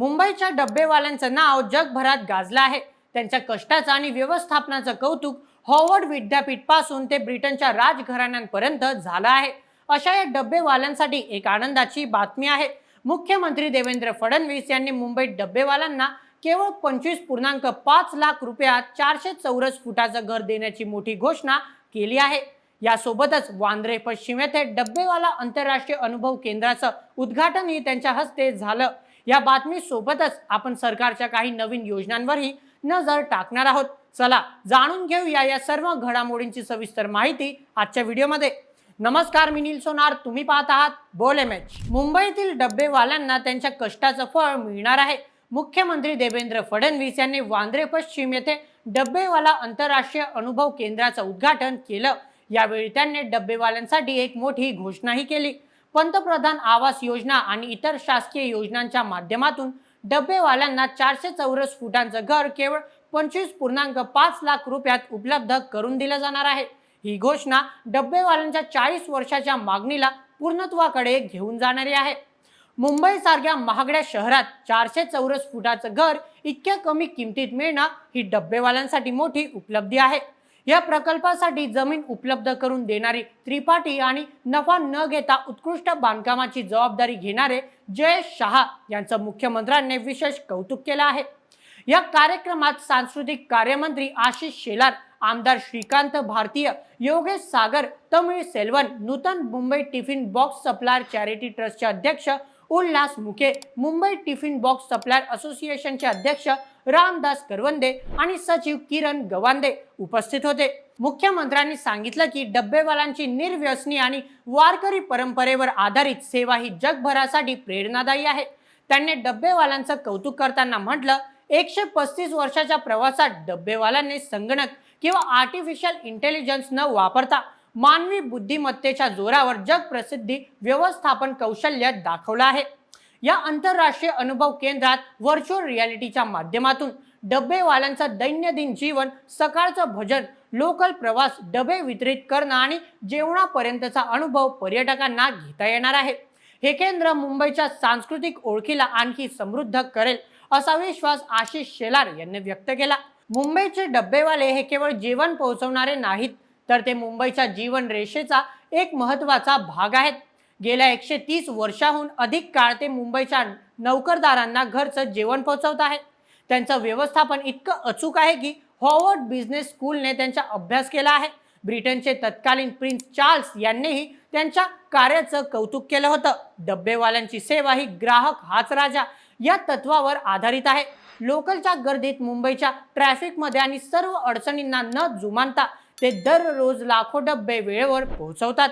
मुंबईच्या डब्बेवाल्यांचं नाव जगभरात गाजलं आहे. त्यांच्या कष्टाचं आणि व्यवस्थापनाचं कौतुक हॉवर्ड विद्यापीठपासून ते ब्रिटनच्या राजघराण्यांपर्यंत झालं आहे. अशा या डब्बेवाल्यांसाठी एक आनंदाची बातमी आहे. मुख्यमंत्री देवेंद्र फडणवीस यांनी मुंबईत डब्बेवाल्यांना केवळ पंचवीस पूर्णांक पाच लाख रुपयात चारशे चौरस फुटाचं घर देण्याची मोठी घोषणा केली आहे. यासोबतच वांद्रे पश्चिम येथे डब्बेवाला आंतरराष्ट्रीय अनुभव केंद्राचं उद्घाटनही त्यांच्या हस्ते झालं. या बातमीसोबतच आपण सरकारच्या काही नवीन योजनांवरही नजर टाकणार आहोत. चला जाणून घेऊया या सर्व घडामोडींची सविस्तर माहिती आजच्या व्हिडिओमध्ये. नमस्कार मी नील सोनार. तुम्ही पाहत आहात बोले मॅच मुंबईतील डब्बेवाल्यांना त्यांच्या कष्टाचं फळ मिळणार आहे. मुख्यमंत्री देवेंद्र फडणवीस यांनी वांद्रे पश्चिम येथे डब्बेवाला आंतरराष्ट्रीय अनुभव केंद्राचं उद्घाटन केलं. यावेळी त्यांनी डब्बेवाल्यांसाठी एक मोठी घोषणाही केली. पंतप्रधान आवास योजना आणि इतर शासकीय योजनांच्या माध्यमातून डब्बेवाल्यांना चारशे चौरस फुटांचं घर केवळ पंचवीस पूर्णांक पाच लाख रुपयात उपलब्ध करून दिलं जाणार आहे. ही घोषणा डब्बेवाल्यांच्या चाळीस वर्षाच्या मागणीला पूर्णत्वाकडे घेऊन जाणारी आहे. मुंबईसारख्या महागड्या शहरात चारशे चौरस फुटाचं घर इतक्या कमी किमतीत मिळणं ही डब्बेवाल्यांसाठी मोठी उपलब्धी आहे. या प्रकल्पासाठी जमीन उपलब्ध करून देणारी त्रिपाठी आणि नफा न घेता उत्कृष्ट बांधकामाची जबाबदारी घेणारे जयेश शहा यांचं मुख्यमंत्र्यांनी विशेष कौतुक केलं आहे. या कार्यक्रमात सांस्कृतिक कार्यमंत्री आशिष शेलार आमदार Shrikant Bharatiya Yogesh Sagar Tamil Selvan Nutan Mumbai tiffin box supplier charity ट्रस्टचे अध्यक्ष उल्हास मुके मुंबई टिफिन बॉक्स सप्लायर असोसिएशनचे अध्यक्ष रामदास करवंदे आणि सचिव किरण गवांदे उपस्थित होते. मुख्यमंत्र्यांनी सांगितलं की डब्बेवालांची निर्व्यसनी आणि वारकरी परंपरेवर आधारित सेवा ही जगभरासाठी प्रेरणादायी आहे. त्यांनी डब्बेवाल्यांचं कौतुक करताना म्हटलं एकशे पस्तीस वर्षाच्या प्रवासात डब्बेवाल्यांनी संगणक किंवा आर्टिफिशियल इंटेलिजन्स न वापरता मानवी बुद्धिमत्तेच्या जोरावर जगप्रसिद्धी व्यवस्थापन कौशल्य दाखवलं आहे. या आंतरराष्ट्रीय अनुभव केंद्रात व्हर्च्युअल रियालिटीच्या माध्यमातून डब्बेवाल्यांचा दैनंदिन जीवन सकाळचं भजन लोकल प्रवास डबे वितरित करणं आणि जेवणापर्यंतचा अनुभव पर्यटकांना घेता येणार आहे. हे केंद्र मुंबईच्या सांस्कृतिक ओळखीला आणखी समृद्ध करेल असा विश्वास आशिष शेलार यांनी व्यक्त केला. मुंबईचे डब्बेवाले हे केवळ जेवण पोहोचवणारे नाहीत तर ते मुंबईच्या जीवन रेषेचा एक महत्त्वाचा भाग आहेत. गेल्या एकशे तीस वर्षाहून अधिक काळ ते मुंबईच्या नौकरदारांना घरचं जेवण पोहोचवत आहेत. त्यांचं व्यवस्थापन इतकं अचूक आहे की हॉवर्ड बिझनेस स्कूलने त्यांचा अभ्यास केला आहे. ब्रिटनचे तत्कालीन प्रिन्स चार्ल्स यांनीही त्यांच्या कार्याचं कौतुक केलं होतं. डब्बेवाल्यांची सेवा ही ग्राहक हाच राजा या तत्वावर आधारित आहे. लोकलच्या गर्दीत मुंबईच्या ट्रॅफिकमध्ये आणि सर्व अडचणींना न जुमानता ते दररोज लाखो डब्बे वेळेवर पोहोचवतात.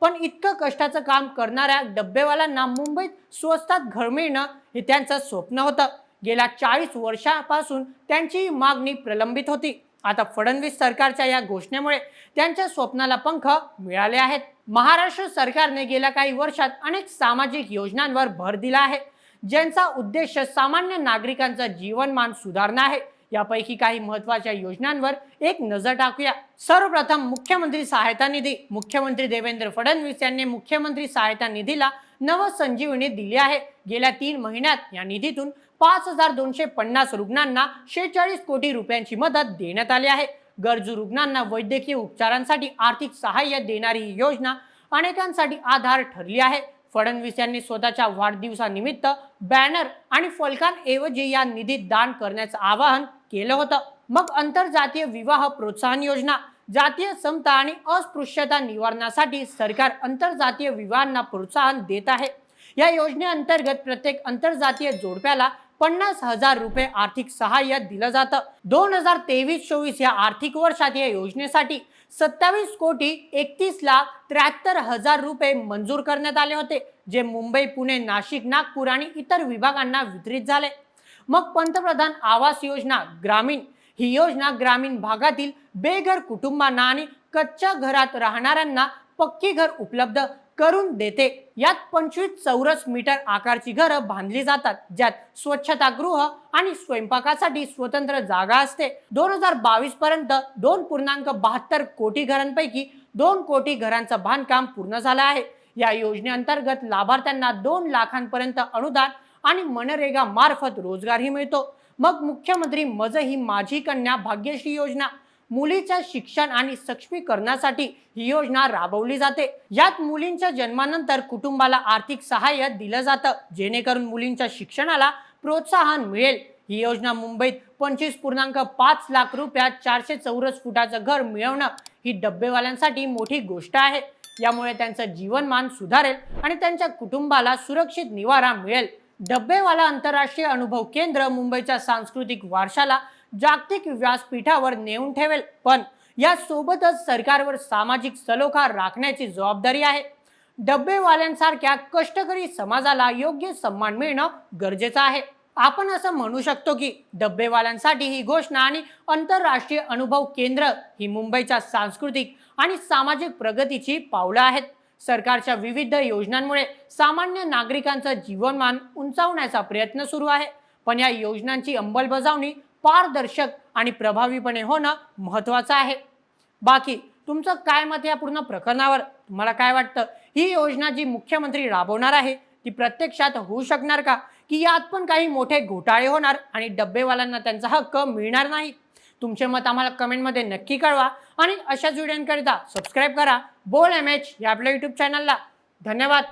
पण इतकं कष्टाचं काम करणाऱ्या डब्बेवाल्यांना मुंबईत स्वस्तात घर मिळणं हे त्यांचं स्वप्न होतं. गेल्या चाळीस वर्षापासून त्यांची मागणी प्रलंबित होती. आता फडणवीस सरकारच्या या घोषणेमुळे त्यांच्या स्वप्नाला पंख मिळाले आहेत. महाराष्ट्र सरकारने गेल्या काही वर्षात अनेक सामाजिक योजनांवर भर दिला आहे. ज्यांचा उद्देश सामान्य नागरिकांचं जीवनमान सुधारणं आहे. यापैकी काही महत्त्वाच्या योजनांवर एक नजर टाकूया. सर्वप्रथम मुख्यमंत्री सहायता निधी. मुख्यमंत्री देवेंद्र फडणवीस यांनी मुख्यमंत्री सहायता निधीला नवसंजीवनी दिली आहे. गेल्या तीन महिन्यात या निधीतून पाच हजार दोनशे पन्नास रुग्णांना शेहेचाळीस कोटी रुपयांची मदत देण्यात आली आहे. गरजू रुग्णांना वैद्यकीय उपचारांसाठी आर्थिक सहाय्य देणारी ही योजना अनेकांसाठी आधार ठरली आहे. फडणवीस यांनी स्वतःच्या वाढदिवसानिमित्त बॅनर आणि फलकांऐवजी या निधीत दान करण्याचं आवाहन केलं होतं. मग आंतरजातीय विवाह प्रोत्साहन योजना जातीय समता आणि अस्पृश्यता निवारणासाठी सरकार आंतरजातीय विवाहांना प्रोत्साहन देत आहे. या योजनेअंतर्गत प्रत्येक आंतरजातीय जोडप्याला पन्नास हजार रुपये आर्थिक सहाय्य दिलं जातं. दोन हजार तेवीस चोवीस या आर्थिक वर्षात या योजनेसाठी सत्तावीस कोटी एकतीस लाख त्र्याहत्तर हजार रुपये मंजूर करण्यात आले होते जे मुंबई पुणे नाशिक नागपूर आणि इतर विभागांना वितरित झाले. मग पंतप्रधान आवास योजना ग्रामीण ही योजना ग्रामीण भागातील बेघर कुटुंबांना आणि कच्च्या घरात राहणाऱ्यांना पक्की घर उपलब्ध करून देते. यात पंचवीस चौरस मीटर आकारची घरं बांधली जातात ज्यात स्वच्छतागृह आणि स्वयंपाकासाठी स्वतंत्र जागा असते. दोन हजार बावीस पर्यंत दोन पूर्णांक बहात्तर कोटी घरांपैकी दोन कोटी घरांचं बांधकाम पूर्ण झालं आहे. या योजनेअंतर्गत लाभार्थ्यांना दोन लाखांपर्यंत अनुदान आणि मनरेगा मार्फत रोजगारही मिळतो. मग मुख्यमंत्री मज ही माझी कन्या भाग्यश्री योजना मुलीच्या शिक्षण आणि सक्षमीकरणासाठी ही योजना राबवली जाते. यात मुलींच्या जन्मानंतर कुटुंबाला आर्थिक सहाय्य दिलं जातं. जेणेकरून मुलींच्या शिक्षणाला प्रोत्साहन मिळेल. ही योजना मुंबईत पंचवीस पूर्णांक पाच लाख रुपयात चारशे चौरस फुटाचं घर मिळवणं ही डब्बेवाल्यांसाठी मोठी गोष्ट आहे. यामुळे त्यांचं जीवनमान सुधारेल आणि त्यांच्या कुटुंबाला सुरक्षित निवारा मिळेल. डब्बेवाला आंतरराष्ट्रीय अनुभव केंद्र मुंबईच्या सांस्कृतिक वारशाला जागतिक व्यासपीठावर नेऊन ठेवेल. पण या सोबतच सरकारवर सामाजिक सलोखा राखण्याची जबाबदारी आहे. डब्बेवाल्यांसारख्या कष्टकरी समाजाला योग्य सन्मान मिळणं गरजेचं आहे. आपण असं म्हणू शकतो की डब्बेवाल्यांसाठी ही घोषणा आणि आंतरराष्ट्रीय अनुभव केंद्र ही मुंबईच्या सांस्कृतिक आणि सामाजिक प्रगतीची पावलं आहेत. सरकारच्या विविध योजनांमुळे सामान्य नागरिकांचं जीवनमान उंचावण्याचा प्रयत्न सुरू आहे. पण या योजनांची अंमलबजावणी पारदर्शक आणि प्रभावीपणे होणं महत्वाचं आहे. बाकी तुमचं काय मत या पूर्ण प्रकरणावर? तुम्हाला काय वाटतं? ही योजना जी मुख्यमंत्री राबवणार आहे ती प्रत्यक्षात होऊ शकणार का? की यात पण काही मोठे घोटाळे होणार आणि डब्बेवाल्यांना त्यांचा हक्क मिळणार नाही? तुमचे मत आम्हाला कमेंटमध्ये नक्की कळवा आणि अशाच व्हिडिओकरिता सबस्क्राईब करा. बोल एम एच या आपल्या यूट्यूब चॅनलला धन्यवाद.